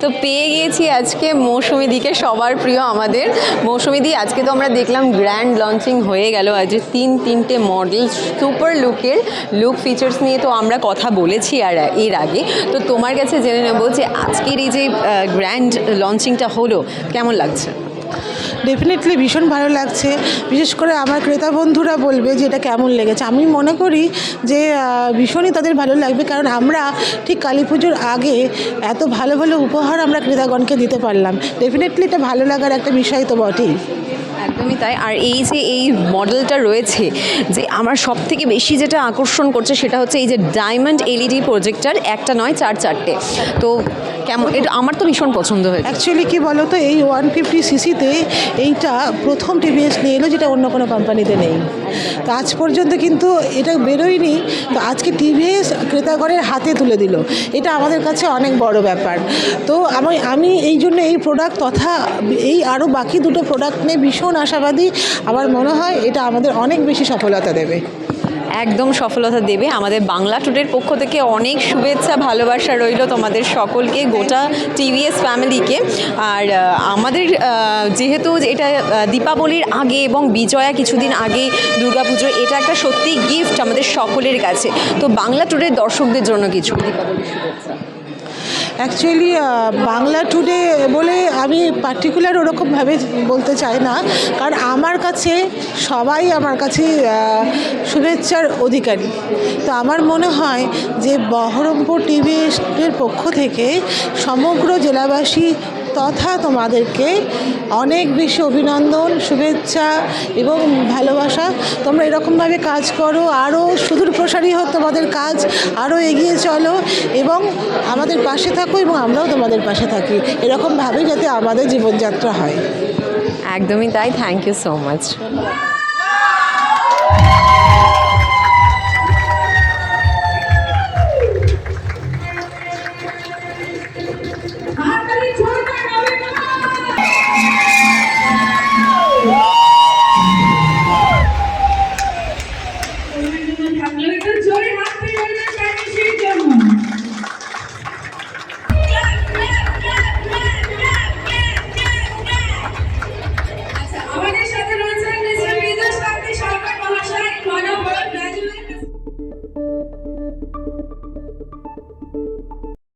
তো পেয়ে গিয়েছি আজকে মৌসুমি দিকে সবার প্রিয় আমাদের। মৌসুমি দি আজকে তো আমরা দেখলাম গ্র্যান্ড লঞ্চিং হয়ে গেল। আজ তিন তিনটে মডেল সুপার লুকের লুক ফিচার্স নিয়ে তো আমরা কথা বলেছি আর এর আগে। তো তোমার কাছে জেনে নেব যে আজকের এই যে গ্র্যান্ড লঞ্চিংটা হলো, কেমন লাগছে? ডেফিনেটলি ভীষণ ভালো লাগছে। বিশেষ করে আমার ক্রেতা বন্ধুরা বলবে যে এটা কেমন লেগেছে। আমি মনে করি যে ভীষণই তাদের ভালো লাগবে কারণ আমরা ঠিক কালী পুজোর আগে এত ভালো ভালো উপহার আমরা ক্রেতাগণকে দিতে পারলাম। ডেফিনেটলি এটা ভালো লাগার একটা বিষয় তো বটেই। একদমই তাই। আর এই যে এই মডেলটা রয়েছে, যে আমার সব থেকে বেশি যেটা আকর্ষণ করছে সেটা হচ্ছে এই যে ডায়মন্ড এলইডি প্রজেক্টর একটা নয়, চার চারটে। তো কেমন? এটা আমার তো ভীষণ পছন্দ হয়েছে। অ্যাকচুয়ালি কি বলো তো এই ওয়ান ফিফটি সিসিতে এইটা প্রথম টিভিএস নিয়ে এলো যেটা অন্য কোনো কোম্পানিতে নেই। তো আজ পর্যন্ত কিন্তু এটা বেরোয়নি, তো আজকে টিভিএস ক্রেতাগরের হাতে তুলে দিল। এটা আমাদের কাছে অনেক বড় ব্যাপার। তো আমি আমি এই জন্য এই প্রোডাক্ট তথা এই আরও বাকি দুটো প্রোডাক্ট নিয়ে ভীষণ আশাবাদী। আমার মনে হয় এটা আমাদের অনেক বেশি সফলতা দেবে। একদম সফলতা দেবে। আমাদের বাংলা টুডের পক্ষ থেকে অনেক শুভেচ্ছা, ভালোবাসা রইল তোমাদের সকলকে গোটা টিভিএস ফ্যামিলিকে। আর আমাদের যেহেতু এটা দীপাবলির আগে এবং বিজয়া কিছুদিন আগে দুর্গাপুজো, এটা একটা সত্যি গিফট আমাদের সকলের কাছে। তো বাংলা টুডের দর্শকদের জন্য কিছু দীপাবলির শুভেচ্ছা। অ্যাকচুয়ালি বাংলা টুডে বলে আমি পার্টিকুলার ওরকমভাবে বলতে চাই না। কারণ আমার কাছে, সবাই আমার কাছে শুভেচ্ছার অধিকারী। তো আমার মনে হয় যে বহরমপুর টিভির পক্ষ থেকে সমগ্র জেলাবাসী তথা তোমাদেরকে অনেক বেশি অভিনন্দন, শুভেচ্ছা এবং ভালোবাসা। তোমরা এরকমভাবে কাজ করো আরও সুদূর প্রসারী হোক তোমাদের কাজ আরও এগিয়ে চলো এবং আমাদের পাশে থাকো এবং আমরাও তোমাদের পাশে থাকি। এরকমভাবেই যাতে আমাদের জীবনযাত্রা হয়। একদমই তাই থ্যাংক ইউ সো মাচ